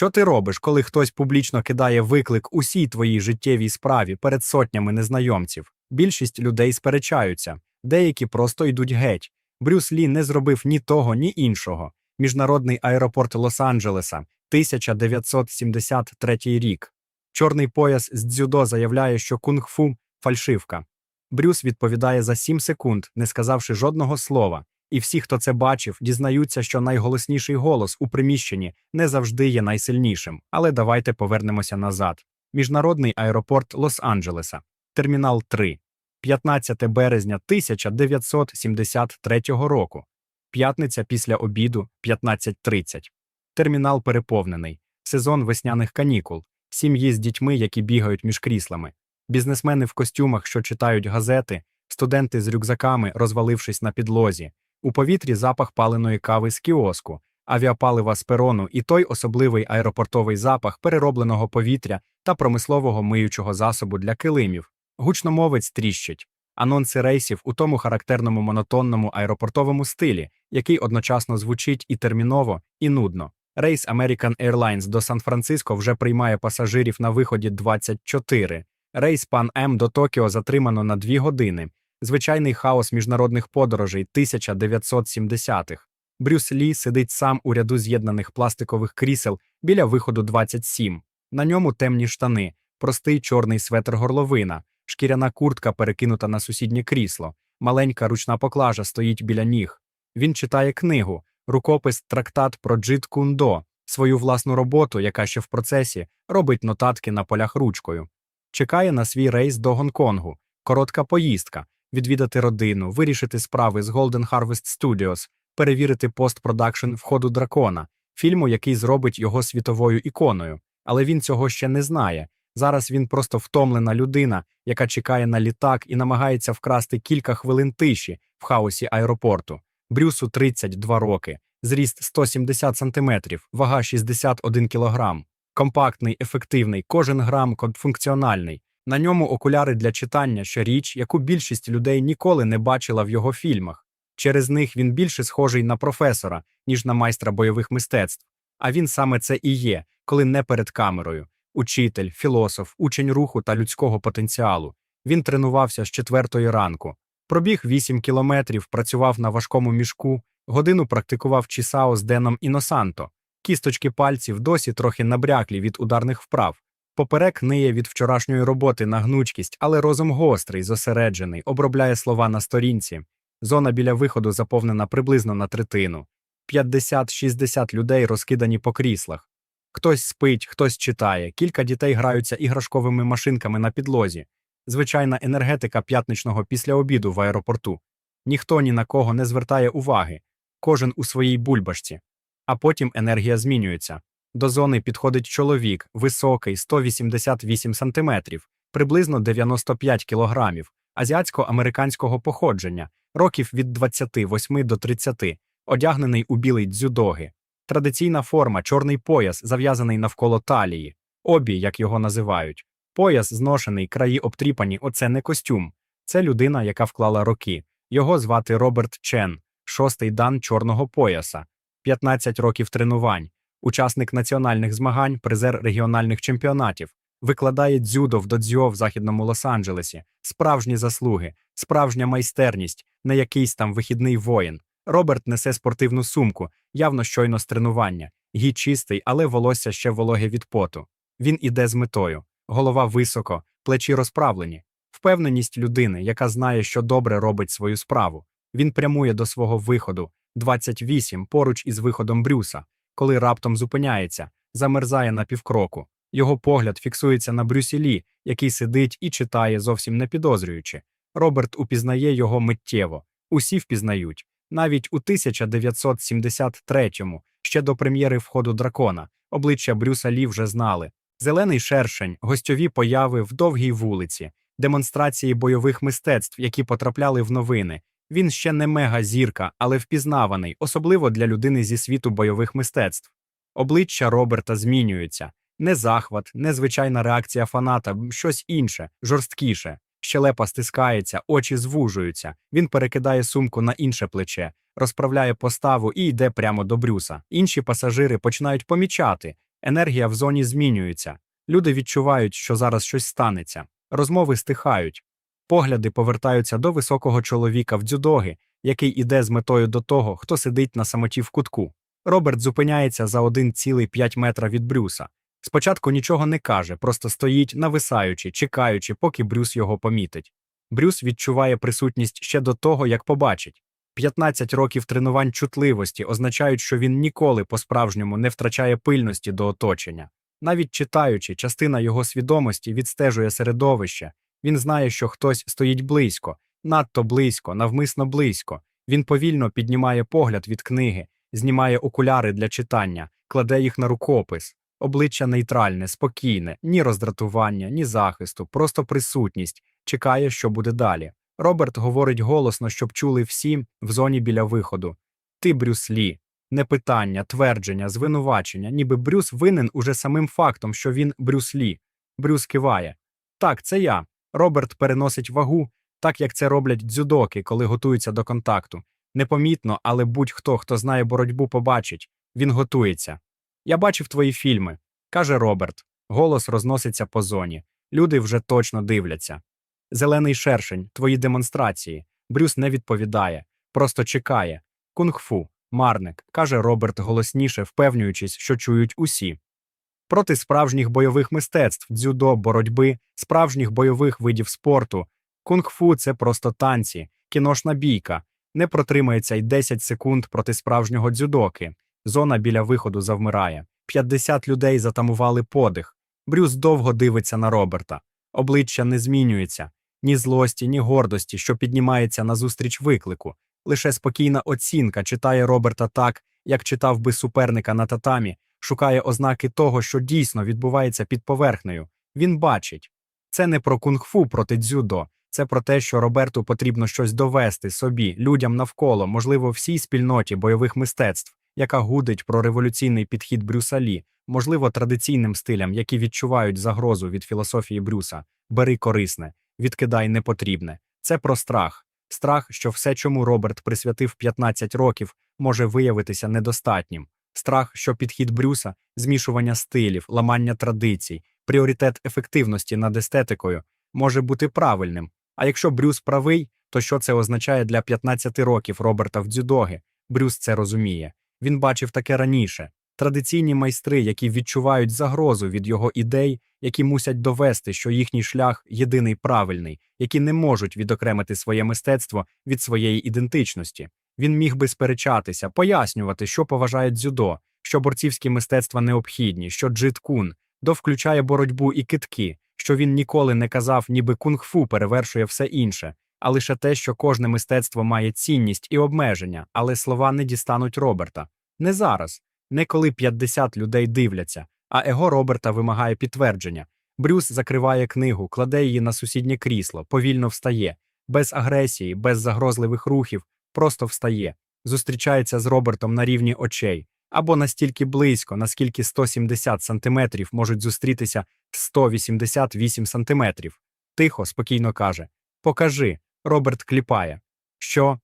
Що ти робиш, коли хтось публічно кидає виклик усій твоїй життєвій справі перед сотнями незнайомців? Більшість людей сперечаються, деякі просто йдуть геть. Брюс Лі не зробив ні того, ні іншого. Міжнародний аеропорт Лос-Анджелеса, 1973 рік. Чорний пояс з дзюдо заявляє, що кунг-фу фальшивка. Брюс відповідає за 7 секунд, не сказавши жодного слова. І всі, хто це бачив, дізнаються, що найголосніший голос у приміщенні не завжди є найсильнішим. Але давайте повернемося назад. Міжнародний аеропорт Лос-Анджелеса, термінал 3, 15 березня 1973 року. П'ятниця після обіду 15.30. Термінал переповнений. Сезон весняних канікул. Сім'ї з дітьми, які бігають між кріслами. Бізнесмени в костюмах, що читають газети, студенти з рюкзаками, розвалившись на підлозі. У повітрі запах паленої кави з кіоску, авіапалива з перону і той особливий аеропортовий запах переробленого повітря та промислового миючого засобу для килимів. Гучномовець тріщить. Анонси рейсів у тому характерному монотонному аеропортовому стилі, який одночасно звучить і терміново, і нудно. Рейс American Airlines до Сан-Франциско вже приймає пасажирів на виході 24. Рейс Пан М до Токіо затримано на 2 години. Звичайний хаос міжнародних подорожей 1970-х. Брюс Лі сидить сам у ряду з'єднаних пластикових крісел біля виходу 27. На ньому темні штани, простий чорний светр горловина, шкіряна куртка перекинута на сусіднє крісло, маленька ручна поклажа стоїть біля ніг. Він читає книгу, рукопис трактат про джит кундо, свою власну роботу, яка ще в процесі, робить нотатки на полях ручкою. Чекає на свій рейс до Гонконгу, коротка поїздка, відвідати родину, вирішити справи з Golden Harvest Studios, перевірити постпродакшн входу дракона, фільму, який зробить його світовою іконою. Але він цього ще не знає. Зараз він просто втомлена людина, яка чекає на літак і намагається вкрасти кілька хвилин тиші в хаосі аеропорту. Брюсу 32 роки, зріст 170 см, вага 61 кг. Компактний, ефективний, кожен грам функціональний. На ньому окуляри для читання, що річ, яку більшість людей ніколи не бачила в його фільмах. Через них він більше схожий на професора, ніж на майстра бойових мистецтв. А він саме це і є, коли не перед камерою. Учитель, філософ, учень руху та людського потенціалу. Він тренувався з четвертої ранку. Пробіг 8 кілометрів, працював на важкому мішку, годину практикував чісао з Деном Іносанто. Кісточки пальців досі трохи набряклі від ударних вправ. Поперек ниє від вчорашньої роботи на гнучкість, але розум гострий, зосереджений, обробляє слова на сторінці. Зона біля виходу заповнена приблизно на третину. 50-60 людей розкидані по кріслах. Хтось спить, хтось читає, кілька дітей граються іграшковими машинками на підлозі. Звичайна енергетика п'ятничного післяобіду в аеропорту. Ніхто ні на кого не звертає уваги, кожен у своїй бульбашці. А потім енергія змінюється. До зони підходить чоловік, високий, 188 сантиметрів, приблизно 95 кілограмів, азіатсько-американського походження, років від 28 до 30, одягнений у білий дзюдоги. Традиційна форма, чорний пояс, зав'язаний навколо талії, обі, як його називають. Пояс зношений, краї обтріпані, оце не костюм. Це людина, яка вклала роки. Його звати Роберт Чен, шостий дан чорного пояса, 15 років тренувань, учасник національних змагань, призер регіональних чемпіонатів, викладає дзюдо в додзьо в західному Лос-Анджелесі, справжні заслуги, справжня майстерність, не якийсь там вихідний воїн. Роберт несе спортивну сумку, явно щойно з тренування. Гі чистий, але волосся ще вологе від поту. Він іде з метою, голова високо, плечі розправлені. Впевненість людини, яка знає, що добре робить свою справу. Він прямує до свого виходу 28 поруч із виходом Брюса, коли раптом зупиняється, замерзає на півкроку. Його погляд фіксується на Брюсі Лі, який сидить і читає, зовсім не підозрюючи. Роберт упізнає його миттєво. Усі впізнають. Навіть у 1973-му, ще до прем'єри входу дракона, обличчя Брюса Лі вже знали. Зелений шершень, гостьові появи в довгій вулиці, демонстрації бойових мистецтв, які потрапляли в новини. Він ще не мега-зірка, але впізнаваний, особливо для людини зі світу бойових мистецтв. Обличчя Роберта змінюються. Не захват, не звичайна реакція фаната, щось інше, жорсткіше. Щелепа стискається, очі звужуються. Він перекидає сумку на інше плече, розправляє поставу і йде прямо до Брюса. Інші пасажири починають помічати. Енергія в зоні змінюється. Люди відчувають, що зараз щось станеться. Розмови стихають. Погляди повертаються до високого чоловіка в дзюдоги, який іде з метою до того, хто сидить на самоті в кутку. Роберт зупиняється за 1,5 метра від Брюса. Спочатку нічого не каже, просто стоїть, нависаючи, чекаючи, поки Брюс його помітить. Брюс відчуває присутність ще до того, як побачить. 15 років тренувань чутливості означають, що він ніколи по-справжньому не втрачає пильності до оточення. Навіть читаючи, частина його свідомості відстежує середовище. Він знає, що хтось стоїть близько, надто близько, навмисно близько. Він повільно піднімає погляд від книги, знімає окуляри для читання, кладе їх на рукопис. Обличчя нейтральне, спокійне, ні роздратування, ні захисту, просто присутність, чекає, що буде далі. Роберт говорить голосно, щоб чули всі в зоні біля виходу. Ти, Брюс Лі. Не питання, твердження, звинувачення, ніби Брюс винен уже самим фактом, що він Брюс Лі. Брюс киває. Так, це я. Роберт переносить вагу, так як це роблять дзюдоки, коли готуються до контакту. Непомітно, але будь-хто, хто знає боротьбу, побачить. Він готується. Я бачив твої фільми, каже Роберт. Голос розноситься по зоні. Люди вже точно дивляться. Зелений шершень, твої демонстрації. Брюс не відповідає, просто чекає. Кунг-фу, марник, каже Роберт голосніше, впевнюючись, що чують усі. Проти справжніх бойових мистецтв, дзюдо, боротьби, справжніх бойових видів спорту. Кунг-фу це просто танці, кіношна бійка. Не протримається й 10 секунд проти справжнього дзюдоки. Зона біля виходу завмирає. 50 людей затамували подих. Брюс довго дивиться на Роберта. Обличчя не змінюється ні злості, ні гордості, що піднімається назустріч виклику. Лише спокійна оцінка читає Роберта так, як читав би суперника на татамі, шукає ознаки того, що дійсно відбувається під поверхнею. Він бачить. Це не про кунг-фу проти дзюдо, це про те, що Роберту потрібно щось довести собі, людям навколо, можливо, всій спільноті бойових мистецтв, яка гудить про революційний підхід Брюса Лі, можливо, традиційним стилям, які відчувають загрозу від філософії Брюса. Бери корисне, відкидай непотрібне. Це про страх. Страх, що все, чому Роберт присвятив 15 років, може виявитися недостатнім. Страх, що підхід Брюса, змішування стилів, ламання традицій, пріоритет ефективності над естетикою може бути правильним. А якщо Брюс правий, то що це означає для 15 років Роберта в дзюдоги? Брюс це розуміє. Він бачив таке раніше. Традиційні майстри, які відчувають загрозу від його ідей, які мусять довести, що їхній шлях єдиний правильний, які не можуть відокремити своє мистецтво від своєї ідентичності. Він міг би сперечатися, пояснювати, що поважає дзюдо, що борцівські мистецтва необхідні, що джит-кун довключає боротьбу і китки, що він ніколи не казав, ніби кунг-фу перевершує все інше, а лише те, що кожне мистецтво має цінність і обмеження, але слова не дістануть Роберта. Не зараз, не коли 50 людей дивляться, а его Роберта вимагає підтвердження. Брюс закриває книгу, кладе її на сусіднє крісло, повільно встає, без агресії, без загрозливих рухів, просто встає, зустрічається з Робертом на рівні очей, або настільки близько, наскільки 170 сантиметрів можуть зустрітися 188 сантиметрів. Тихо, спокійно каже Покажи. Роберт кліпає. Що?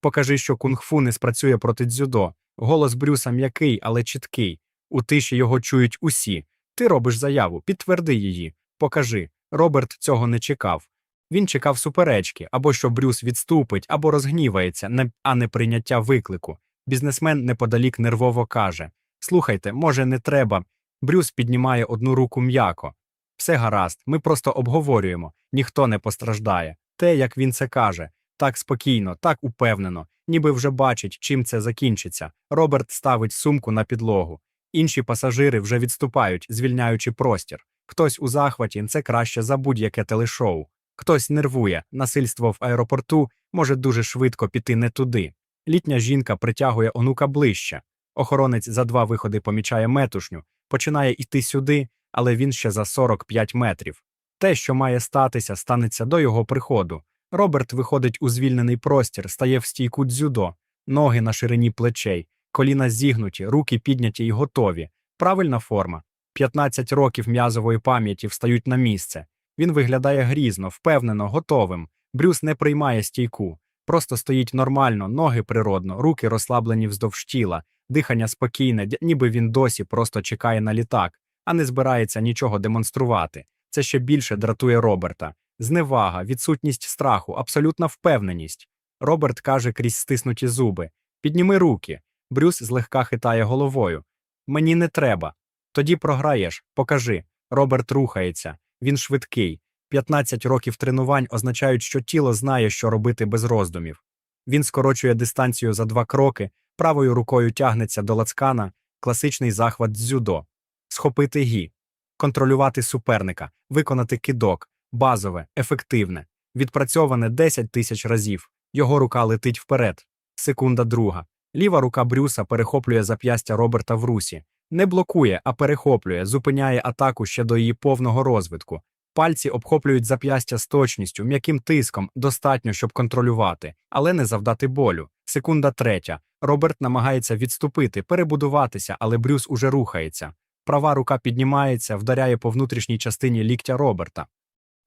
Покажи, що кунг-фу не спрацює проти дзюдо. Голос Брюса м'який, але чіткий. У тиші його чують усі. Ти робиш заяву, підтверди її. Покажи. Роберт цього не чекав. Він чекав суперечки, або що Брюс відступить, або розгнівається, а не прийняття виклику. Бізнесмен неподалік нервово каже: Слухайте, може, не треба. Брюс піднімає одну руку м'яко. Все гаразд, ми просто обговорюємо, ніхто не постраждає. Те, як він це каже, так спокійно, так упевнено, ніби вже бачить, чим це закінчиться. Роберт ставить сумку на підлогу. Інші пасажири вже відступають, звільняючи простір. Хтось у захваті це краще за будь-яке телешоу. Хтось нервує, насильство в аеропорту може дуже швидко піти не туди. Літня жінка притягує онука ближче. Охоронець за два виходи помічає метушню, починає йти сюди, але він ще за 45 метрів. Те, що має статися, станеться до його приходу. Роберт виходить у звільнений простір, стає в стійку дзюдо, ноги на ширині плечей, коліна зігнуті, руки підняті й готові. Правильна форма. 15 років м'язової пам'яті встають на місце. Він виглядає грізно, впевнено, готовим. Брюс не приймає стійку. Просто стоїть нормально, ноги природно, руки розслаблені вздовж тіла, дихання спокійне, ніби він досі просто чекає на літак, а не збирається нічого демонструвати. Це ще більше дратує Роберта. Зневага, відсутність страху, абсолютна впевненість. Роберт каже крізь стиснуті зуби: Підніми руки. Брюс злегка хитає головою. Мені не треба. Тоді програєш, покажи. Роберт рухається. Він швидкий. 15 років тренувань означають, що тіло знає, що робити без роздумів. Він скорочує дистанцію за два кроки, правою рукою тягнеться до лацкана, класичний захват дзюдо, схопити гі, контролювати суперника, виконати кидок, базове, ефективне, відпрацьоване 10 тисяч разів. Його рука летить вперед. Секунда друга. Ліва рука Брюса перехоплює зап'ястя Роберта в русі. Не блокує, а перехоплює, зупиняє атаку ще до її повного розвитку. Пальці обхоплюють зап'ястя з точністю, м'яким тиском, достатньо, щоб контролювати, але не завдати болю. Секунда третя. Роберт намагається відступити, перебудуватися, але Брюс уже рухається. Права рука піднімається, вдаряє по внутрішній частині ліктя Роберта.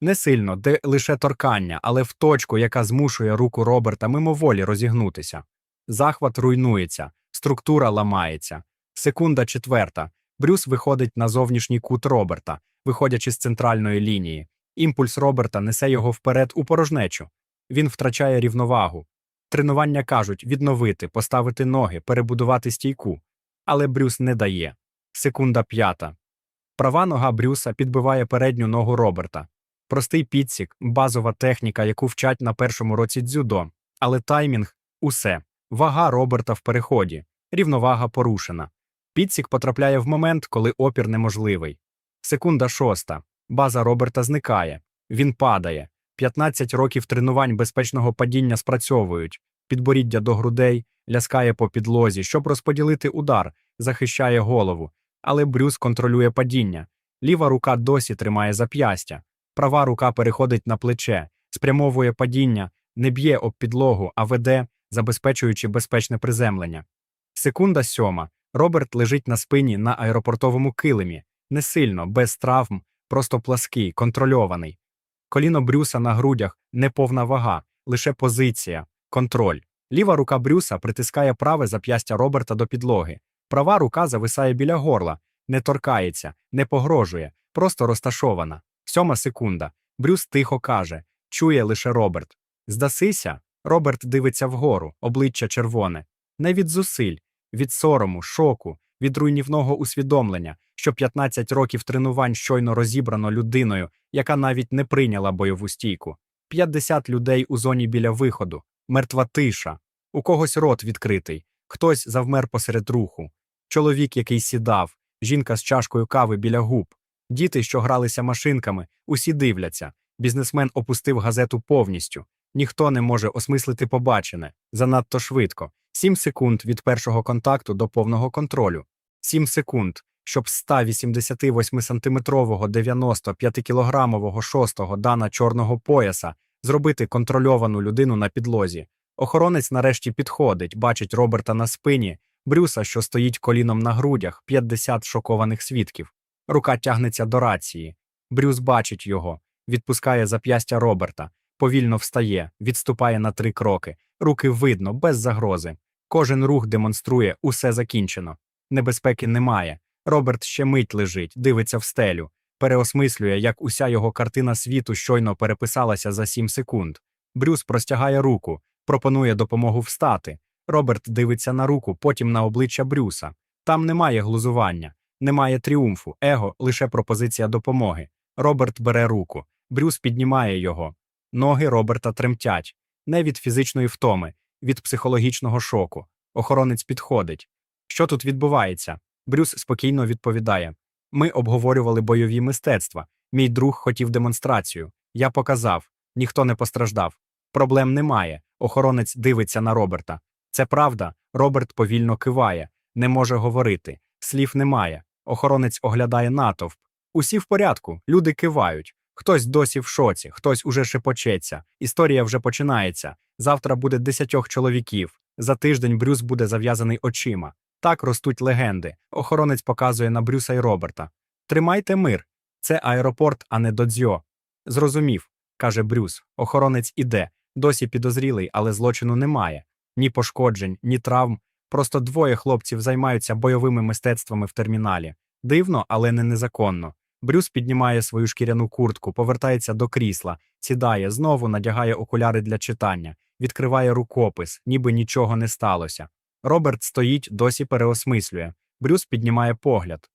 Не сильно, де лише торкання, але в точку, яка змушує руку Роберта мимоволі розігнутися. Захват руйнується, структура ламається. Секунда четверта. Брюс виходить на зовнішній кут Роберта, виходячи з центральної лінії. Імпульс Роберта несе його вперед у порожнечу. Він втрачає рівновагу. Тренування кажуть відновити, поставити ноги, перебудувати стійку. Але Брюс не дає. Секунда п'ята. Права нога Брюса підбиває передню ногу Роберта. Простий підсік, базова техніка, яку вчать на першому році дзюдо. Але таймінг усе. Вага Роберта в переході. Рівновага порушена. Підсік потрапляє в момент, коли опір неможливий. Секунда шоста. База Роберта зникає. Він падає. 15 років тренувань безпечного падіння спрацьовують. Підборіддя до грудей, ляскає по підлозі, щоб розподілити удар, захищає голову. Але Брюс контролює падіння. Ліва рука досі тримає зап'ястя. Права рука переходить на плече, спрямовує падіння, не б'є об підлогу, а веде, забезпечуючи безпечне приземлення. Секунда сьома. Роберт лежить на спині на аеропортовому килимі. Не сильно, без травм, просто плаский, контрольований. Коліно Брюса на грудях неповна вага, лише позиція, контроль. Ліва рука Брюса притискає праве зап'ястя Роберта до підлоги. Права рука зависає біля горла, не торкається, не погрожує, просто розташована. Сьома секунда. Брюс тихо каже, чує лише Роберт. Здасися. Роберт дивиться вгору, обличчя червоне. Не від зусиль, від сорому, шоку, від руйнівного усвідомлення, що 15 років тренувань щойно розібрано людиною, яка навіть не прийняла бойову стійку. 50 людей у зоні біля виходу, мертва тиша, у когось рот відкритий, хтось завмер посеред руху, чоловік, який сідав, жінка з чашкою кави біля губ, діти, що гралися машинками, усі дивляться. Бізнесмен опустив газету повністю. Ніхто не може осмислити побачене занадто швидко. 7 секунд від першого контакту до повного контролю. 7 секунд, щоб 188-сантиметрового 95-кілограмового шостого дана чорного пояса зробити контрольовану людину на підлозі. Охоронець нарешті підходить, бачить Роберта на спині, Брюса, що стоїть коліном на грудях, 50 шокованих свідків. Рука тягнеться до рації. Брюс бачить його, відпускає зап'ястя Роберта, повільно встає, відступає на три кроки. Руки видно, без загрози. Кожен рух демонструє, усе закінчено. Небезпеки немає. Роберт ще мить лежить, дивиться в стелю, переосмислює, як уся його картина світу щойно переписалася за сім секунд. Брюс простягає руку, пропонує допомогу встати. Роберт дивиться на руку, потім на обличчя Брюса. Там немає глузування, немає тріумфу, его лише пропозиція допомоги. Роберт бере руку. Брюс піднімає його. Ноги Роберта тремтять. Не від фізичної втоми, від психологічного шоку. Охоронець підходить. Що тут відбувається? Брюс спокійно відповідає: Ми обговорювали бойові мистецтва. Мій друг хотів демонстрацію. Я показав, ніхто не постраждав. Проблем немає. Охоронець дивиться на Роберта. Це правда. Роберт повільно киває, не може говорити. Слів немає. Охоронець оглядає натовп. Усі в порядку, люди кивають. Хтось досі в шоці, хтось уже шепочеться. Історія вже починається. Завтра буде десятьох чоловіків. За тиждень Брюс буде зав'язаний очима. Так ростуть легенди. Охоронець показує на Брюса і Роберта. Тримайте мир. Це аеропорт, а не додзьо. Зрозумів, каже Брюс. Охоронець іде. Досі підозрілий, але злочину немає. Ні пошкоджень, ні травм. Просто двоє хлопців займаються бойовими мистецтвами в терміналі. Дивно, але не незаконно. Брюс піднімає свою шкіряну куртку, повертається до крісла, сідає, знову надягає окуляри для читання, відкриває рукопис, ніби нічого не сталося. Роберт стоїть, досі переосмислює. Брюс піднімає погляд.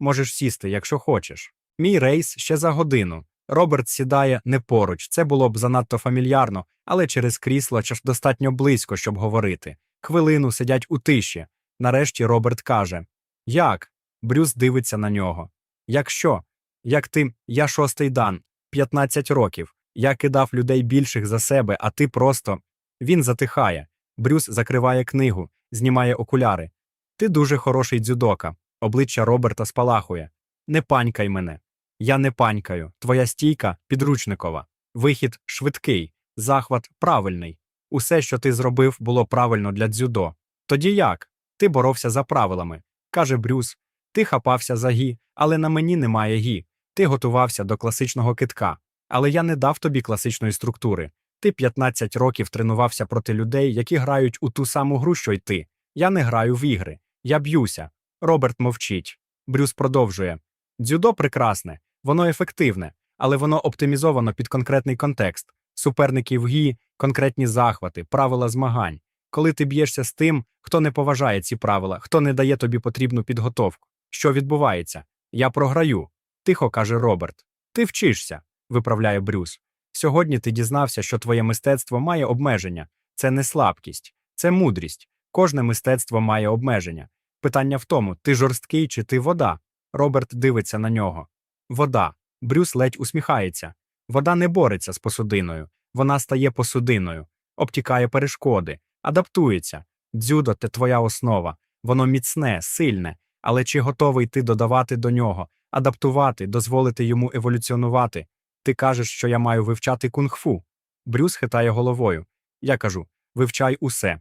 Можеш сісти, якщо хочеш. Мій рейс ще за годину. Роберт сідає не поруч. Це було б занадто фамільярно, але через крісло чи ж достатньо близько, щоб говорити. Хвилину сидять у тиші. Нарешті Роберт каже: Як? Брюс дивиться на нього. Якщо? Як ти, я шостий дан, 15 років. Я кидав людей більших за себе, а ти просто. Він затихає. Брюс закриває книгу, знімає окуляри. Ти дуже хороший дзюдока. Обличчя Роберта спалахує. Не панькай мене. Я не панькаю. Твоя стійка підручникова. Вихід швидкий, захват правильний. Усе, що ти зробив, було правильно для дзюдо. Тоді як? Ти боровся за правилами. каже Брюс. Ти хапався за гі, але на мені немає гі. Ти готувався до класичного китка. Але я не дав тобі класичної структури. Ти 15 років тренувався проти людей, які грають у ту саму гру, що й ти. Я не граю в ігри. Я б'юся. Роберт мовчить. Брюс продовжує. Дзюдо прекрасне, воно ефективне, але воно оптимізовано під конкретний контекст. Суперники в гі, конкретні захвати, правила змагань. Коли ти б'єшся з тим, хто не поважає ці правила, хто не дає тобі потрібну підготовку. Що відбувається? Я програю, тихо каже Роберт. Ти вчишся, виправляє Брюс. Сьогодні ти дізнався, що твоє мистецтво має обмеження. Це не слабкість, це мудрість. Кожне мистецтво має обмеження. Питання в тому, ти жорсткий чи ти вода. Роберт дивиться на нього. Вода. Брюс ледь усміхається. Вода не бореться з посудиною, вона стає посудиною, обтікає перешкоди, адаптується. Дзюдо це твоя основа. Воно міцне, сильне, але чи готовий ти додавати до нього, адаптувати, дозволити йому еволюціонувати? Ти кажеш, що я маю вивчати кунг-фу. Брюс хитає головою. Я кажу: вивчай усе.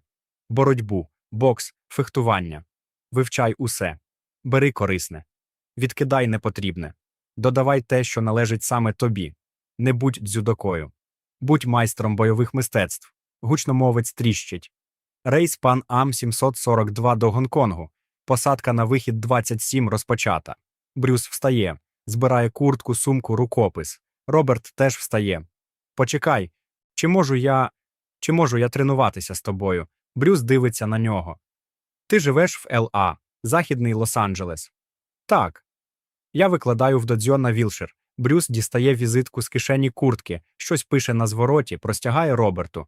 Боротьбу, бокс, фехтування. Вивчай усе. Бери корисне. Відкидай непотрібне. Додавай те, що належить саме тобі. Не будь дзюдокою. Будь майстром бойових мистецтв. Гучномовець тріщить. Рейс пан Ам 742 до Гонконгу. Посадка на вихід 27 розпочата. Брюс встає, збирає куртку, сумку, рукопис. Роберт теж встає. Почекай, чи можу я. Чи можу я тренуватися з тобою? Брюс дивиться на нього. Ти живеш в ЛА, Західний Лос-Анджелес. Так. Я викладаю в додзьо на Вілшир. Брюс дістає візитку з кишені куртки, щось пише на звороті, простягає Роберту.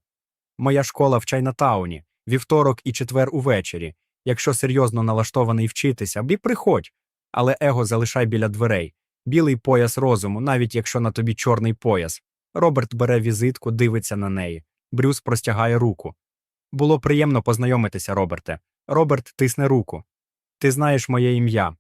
Моя школа в Чайнатауні, вівторок і четвер увечері. Якщо серйозно налаштований вчитися, бі приходь. Але его залишай біля дверей. Білий пояс розуму, навіть якщо на тобі чорний пояс. Роберт бере візитку, дивиться на неї. Брюс простягає руку. Було приємно познайомитися, Роберте. Роберт тисне руку. Ти знаєш моє ім'я.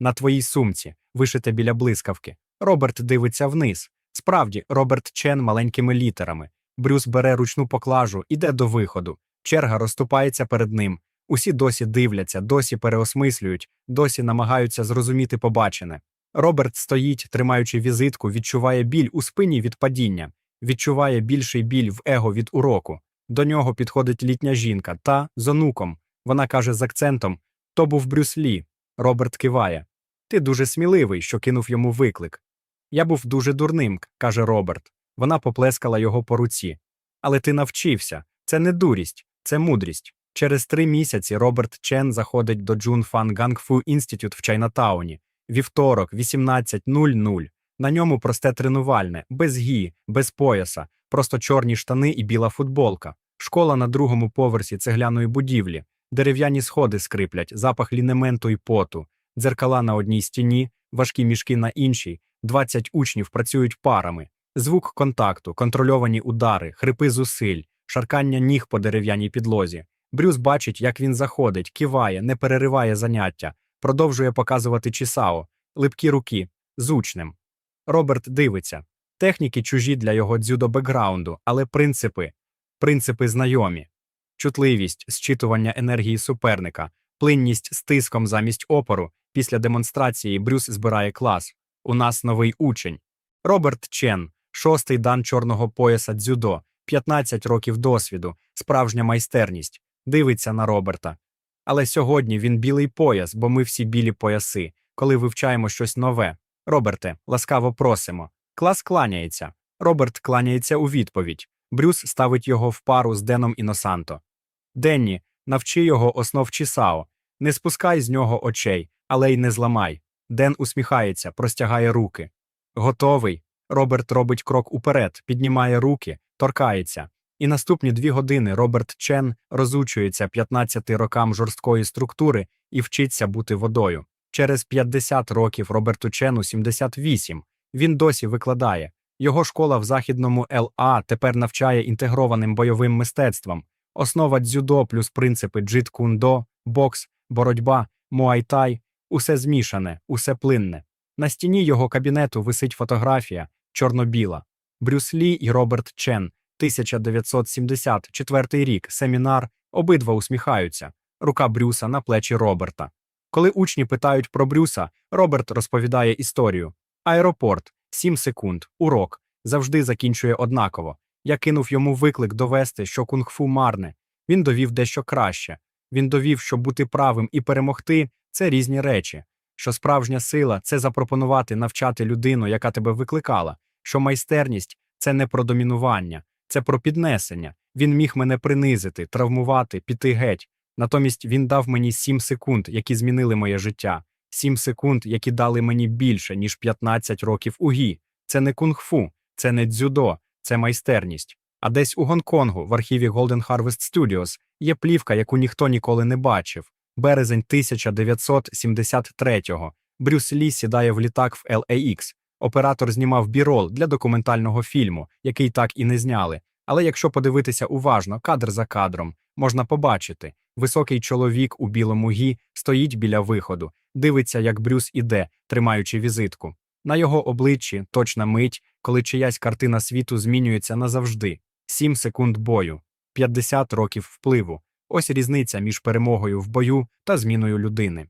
На твоїй сумці, вишите біля блискавки. Роберт дивиться вниз. Справді, Роберт Чен маленькими літерами. Брюс бере ручну поклажу, іде до виходу. Черга розступається перед ним. Усі досі дивляться, досі переосмислюють, досі намагаються зрозуміти побачене. Роберт стоїть, тримаючи візитку, відчуває біль у спині від падіння, відчуває більший біль в его від уроку. До нього підходить літня жінка та з онуком. Вона каже з акцентом: То був Брюс Лі. Роберт киває. Ти дуже сміливий, що кинув йому виклик. Я був дуже дурним, каже Роберт. Вона поплескала його по руці. Але ти навчився. Це не дурість, це мудрість. Через три місяці Роберт Чен заходить до Джун Фан Гангфу Інститют в Чайнатауні. Вівторок, 18.00. На ньому просте тренувальне, без гі, без пояса, просто чорні штани і біла футболка. Школа на другому поверсі цегляної будівлі, дерев'яні сходи скриплять, запах лінементу і поту, дзеркала на одній стіні, важкі мішки на іншій, 20 учнів працюють парами, звук контакту, контрольовані удари, хрипи зусиль, шаркання ніг по дерев'яній підлозі. Брюс бачить, як він заходить, киває, не перериває заняття, продовжує показувати чісао, липкі руки, з учнем. Роберт дивиться. Техніки чужі для його дзюдо-бекграунду, але принципи, принципи знайомі. Чутливість, зчитування енергії суперника, плинність з тиском замість опору. Після демонстрації Брюс збирає клас. У нас новий учень. Роберт Чен, шостий дан чорного пояса дзюдо, 15 років досвіду, справжня майстерність. Дивиться на Роберта. Але сьогодні він білий пояс, бо ми всі білі пояси, коли вивчаємо щось нове. Роберте, ласкаво просимо. Клас кланяється. Роберт кланяється у відповідь. Брюс ставить його в пару з Деном Іносанто. Денні, навчи його основ Чісао. Не спускай з нього очей, але й не зламай. Ден усміхається, простягає руки. Готовий. Роберт робить крок уперед, піднімає руки, торкається. І наступні дві години Роберт Чен розучується 15 рокам жорсткої структури і вчиться бути водою. Через 50 років Роберту Чену 78. Він досі викладає. Його школа в західному ЛА тепер навчає інтегрованим бойовим мистецтвам. Основа дзюдо плюс принципи джит-кундо, бокс, боротьба, муайтай – усе змішане, усе плинне. На стіні його кабінету висить фотографія чорно-біла. Брюс Лі і Роберт Чен, 1974 рік, семінар, обидва усміхаються. Рука Брюса на плечі Роберта. Коли учні питають про Брюса, Роберт розповідає історію. Аеропорт, 7 секунд, урок, завжди закінчує однаково. Я кинув йому виклик довести, що кунг-фу марне. Він довів дещо краще. Він довів, що бути правим і перемогти це різні речі. Що справжня сила це запропонувати навчати людину, яка тебе викликала, що майстерність це не про домінування, це про піднесення. Він міг мене принизити, травмувати, піти геть. Натомість він дав мені 7 секунд, які змінили моє життя, 7 секунд, які дали мені більше, ніж 15 років у гі. Це не кунг-фу, це не дзюдо, це майстерність. А десь у Гонконгу, в архіві Golden Harvest Studios, є плівка, яку ніхто ніколи не бачив. Березень 1973-го. Брюс Лі сідає в літак в LAX. Оператор знімав бірол для документального фільму, який так і не зняли. Але якщо подивитися уважно, кадр за кадром, можна побачити. Високий чоловік у білому гі стоїть біля виходу, дивиться, як Брюс іде, тримаючи візитку. На його обличчі точна мить, коли чиясь картина світу змінюється назавжди. 7 секунд бою, 50 років впливу. Ось різниця між перемогою в бою та зміною людини.